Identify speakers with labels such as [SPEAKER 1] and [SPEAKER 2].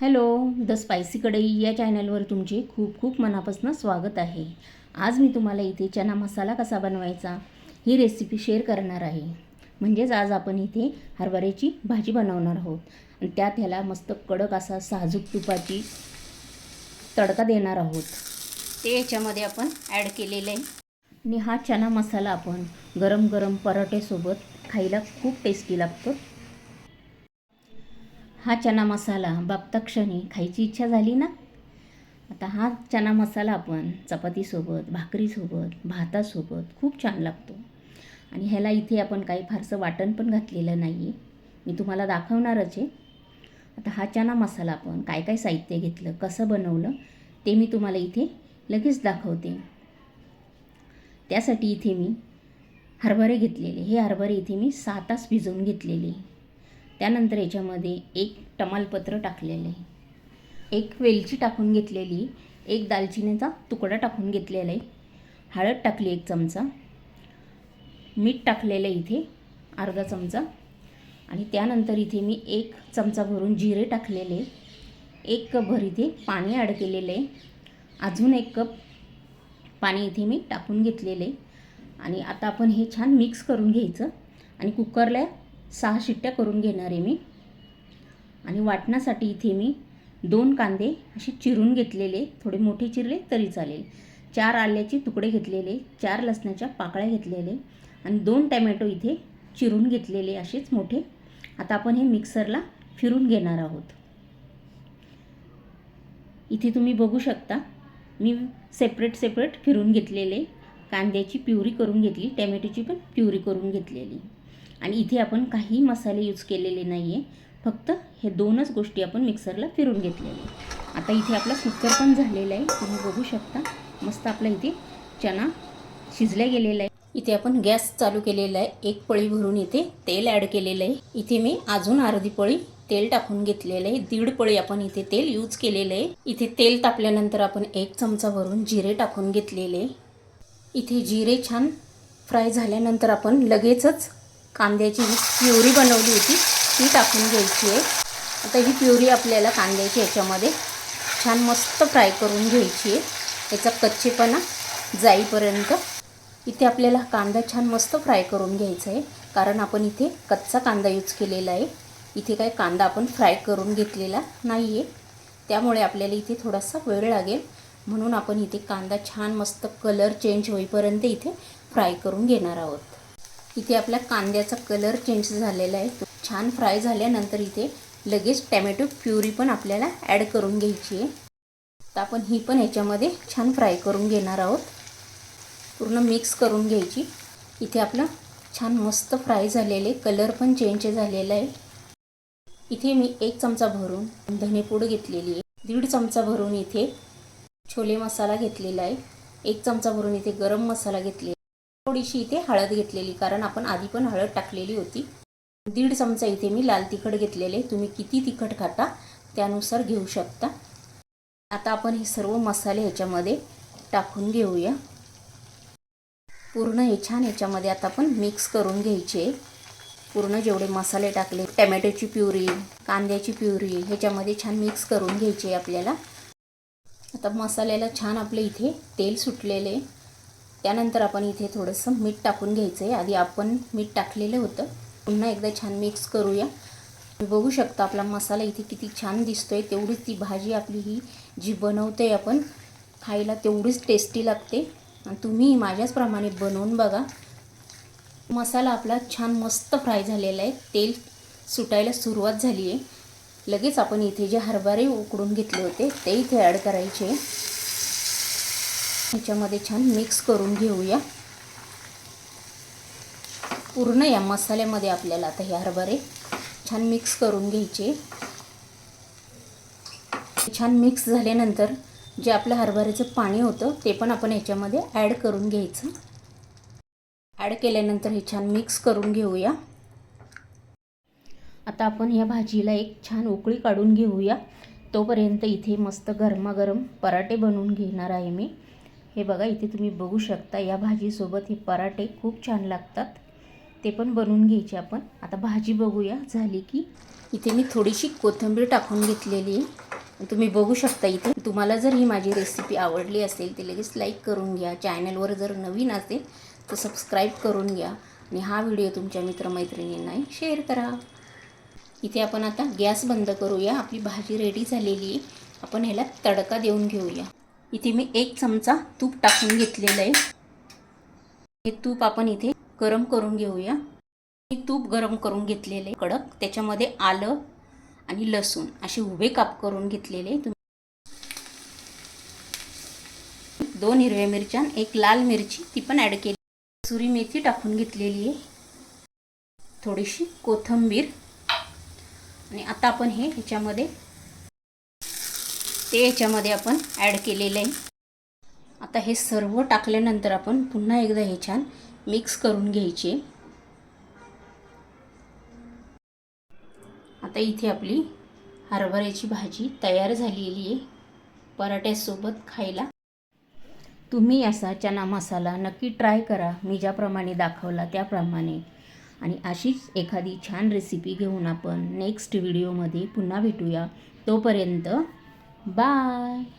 [SPEAKER 1] Hello the spicy कढई या चॅनलवर तुमचे खूप खूप मनापासून स्वागत आहे. आज मी तुम्हाला इथे चना मसाला कसा बनवायचा ही रेसिपी शेअर करणार आहे. म्हणजेच आज आपण इथे हरभऱ्याची भाजी बनवणार आहोत. आणि त्यात ह्याला मस्त कडक असा साजूक तुपाची तडका देणार आहोत. ते याच्यामध्ये आपण ॲड केलेलं आहे. आणि हा चना मसाला आपण गरम गरम पराठेसोबत खायला खूप टेस्टी लागतो. हा चना मसाला बघता क्षणी खायची इच्छा झाली ना? आता हा चना मसाला आपण चपातीसोबत भाकरीसोबत भातासोबत खूप छान लागतो. आणि ह्याला इथे आपण काही फारसं वाटण पण घातलेलं नाही आहे मी तुम्हाला दाखवणारच आहे. आता हा चना मसाला आपण काय काय साहित्य घेतलं कसं बनवलं ते मी तुम्हाला इथे लगेच दाखवते. त्यासाठी इथे मी हरभरे घेतलेले. हे हरभरे इथे मी सहा तास भिजवून घेतलेले. त्यानंतर याच्यामध्ये एक टमालपत्र आहे. एक वेलची टाकून घेतलेली एक दालचिनीचा तुकडा टाकून घेतलेला आहे. हळद टाकली एक चमचा मीठ टाकलेलं आहे इथे अर्धा चमचा. आणि त्यानंतर इथे मी एक चमचा भरून जिरे टाकलेले एक कपभर इथे पाणी ॲड केलेलं आहे. अजून एक कप पाणी इथे मी टाकून घेतलेलं आहे. आणि आता आपण हे छान मिक्स करून घ्यायचं. आणि कुकरला सहा शिट्ट्या करून घेणार आहे मी. आणि वाटण्यासाठी इथे मी दोन कांदे असे चिरून घेतलेले थोडे मोठे चिरले तरी चालेल. चार आल्याचे तुकडे घेतलेले चार लसणाच्या पाकळ्या घेतलेले आणि दोन टॅमॅटो इथे चिरून घेतलेले असेच मोठे. आता आपण हे मिक्सरला फिरून घेणार आहोत. इथे तुम्ही बघू शकता मी सेपरेट सेपरेट फिरून घेतलेले. कांद्याची प्युरी करून घेतली टॅमॅटोची पण प्युरी करून घेतलेली. आणि इथे आपण काही मसाले यूज केलेले नाही आहे फक्त हे दोनच गोष्टी आपण मिक्सरला फिरून घेतलेले आता इथे आपला कुकर पण झालेला आहे. तुम्ही बघू शकता. मस्त आपला इथे चना शिजल्या गेलेला आहे इथे आपण गॅस चालू केलेला आहे. एक पळी भरून इथे तेल ॲड केलेलं आहे. इथे मी अजून अर्धी पळी तेल टाकून घेतलेलं आहे. दीड पळी आपण इथे तेल यूज केलेलं आहे. इथे तेल तापल्यानंतर आपण एक चमचा भरून जिरे टाकून घेतलेले इथे जिरे छान फ्राय झाल्यानंतर आपण लगेचच कांद्याची जी प्युरी बनवली होती ती टाकून घ्यायची आहे. आता ही प्युरी आपल्याला कांद्याची ह्याच्यामध्ये छान मस्त फ्राय करून घ्यायची आहे. याचा कच्चेपणा जाईपर्यंत इथे आपल्याला कांदा छान मस्त फ्राय करून घ्यायचा आहे. कारण आपण इथे कच्चा कांदा यूज केलेला आहे. इथे काय कांदा आपण फ्राय करून घेतलेला नाही आहे त्यामुळे आपल्याला इथे थोडासा वेळ लागेल. म्हणून आपण इथे कांदा छान मस्त कलर चेंज होईपर्यंत इथे फ्राय करून घेणार आहोत. इथे आपल्या कांद्याचा कलर चेंज झालेला आहे. तो छान फ्राय झाल्यानंतर इथे लगेच टॅमॅटो प्युरी पण आपल्याला ॲड करून घ्यायची आहे. तर आपण ही पण ह्याच्यामध्ये छान फ्राय करून घेणार आहोत. पूर्ण मिक्स करून घ्यायची. इथे आपलं छान मस्त फ्राय झालेले कलर पण चेंज झालेला आहे. इथे मी एक चमचा भरून धनेपूड घेतलेली आहे. दीड चमचा भरून इथे छोले मसाला घेतलेला आहे. एक चमचा भरून इथे गरम मसाला घेतलेला थोडीशी इथे हळद घेतलेली कारण आपण आधी पण हळद टाकलेली होती. दीड चमचा इथे मी लाल तिखट घेतलेले. तुम्ही किती तिखट खाता त्यानुसार घेऊ शकता. आता आपण हे सर्व मसाले ह्याच्यामध्ये टाकून घेऊया. पूर्ण हे छान ह्याच्यामध्ये आता आपण मिक्स करून घ्यायचे. पूर्ण जेवढे मसाले टाकले टमॅटोची प्युरी कांद्याची प्युरी ह्याच्यामध्ये छान मिक्स करून घ्यायची आपल्याला. आता मसाल्याला छान आपले इथे तेल सुटलेले. त्यानंतर आपण इथे थोडंसं मीठ टाकून घ्यायचं आहे आधी आपण मीठ टाकलेलं होतं. पुन्हा एकदा छान मिक्स करूया. बघू शकता आपला मसाला इथे किती छान दिसतोय. तेवढीच ती भाजी आपली ही जी बनवते आपण खायला तेवढीच टेस्टी लागते. आणि तुम्ही माझ्याचप्रमाणे बनवून बघा. मसाला आपला छान मस्त फ्राय झालेला आहे. तेल सुटायला सुरुवात झाली आहे लगेच आपण इथे जे हरभरे उकडून घेतले होते ते इथे ॲड करायचे. ह्याच्यामध्ये छान मिक्स करून घेऊया. पूर्ण या मसाल्यामध्ये आपल्याला आता हे हरभरे छान मिक्स करून घ्यायचे. छान मिक्स झाल्यानंतर जे आपलं हरभऱ्याचं पाणी होतं ते पण आपण ह्याच्यामध्ये ॲड करून घ्यायचं. ॲड केल्यानंतर हे छान मिक्स करून घेऊया. आता आपण या भाजीला एक छान उकळी काढून घेऊया. तोपर्यंत इथे मस्त गरमागरम पराठे बनवून घेणार आहे मी. हे बघा इथे तुम्ही बघू शकता या भाजीसोबत हे पराठे खूप छान लागतात. ते पण बनवून घ्यायचे आपण. आता भाजी बघूया झाली की. इथे मी थोडीशी कोथिंबीर टाकून घेतलेली आहे. तुम्ही बघू शकता इथे. तुम्हाला जर ही माझी रेसिपी आवडली असेल तर लगेच लाईक करून घ्या. चॅनलवर जर नवीन असेल तर सबस्क्राईब करून घ्या. आणि हा व्हिडिओ तुमच्या मित्रमैत्रिणींनाही शेअर करा. इथे आपण आता गॅस बंद करूया. आपली भाजी रेडी झालेली आहे. आपण ह्याला तडका देऊन घेऊया. इथे मी एक चमचा तूप टाकून घेतलेलं आहे. हे तूप आपण इथे गरम करून घेऊया. मी तूप गरम करून घेतलेले आहे. कडक. त्याच्यामध्ये आलं आणि लसूण असे उभे काप करून घेतलेले तुम्ही दोन हिरव्या मिरच्या आणि एक लाल मिरची ती पण ॲड केली. सुरी मेथी टाकून घेतलेली आहे. थोडीशी कोथिंबीर. आणि आता आपण हे ह्याच्यामध्ये ते याच्यामध्ये आपण ॲड केलेलं आहे. आता हे सर्व टाकल्यानंतर आपण पुन्हा एकदा हे छान मिक्स करून घ्यायचे. आता इथे आपली हरभऱ्याची भाजी तयार झालेली आहे. पराठ्यासोबत खायला. तुम्ही असा चना मसाला नक्की ट्राय करा. मी ज्याप्रमाणे दाखवला त्याप्रमाणे. आणि अशीच एखादी छान रेसिपी घेऊन आपण नेक्स्ट व्हिडिओमध्ये पुन्हा भेटूया. तोपर्यंत Bye!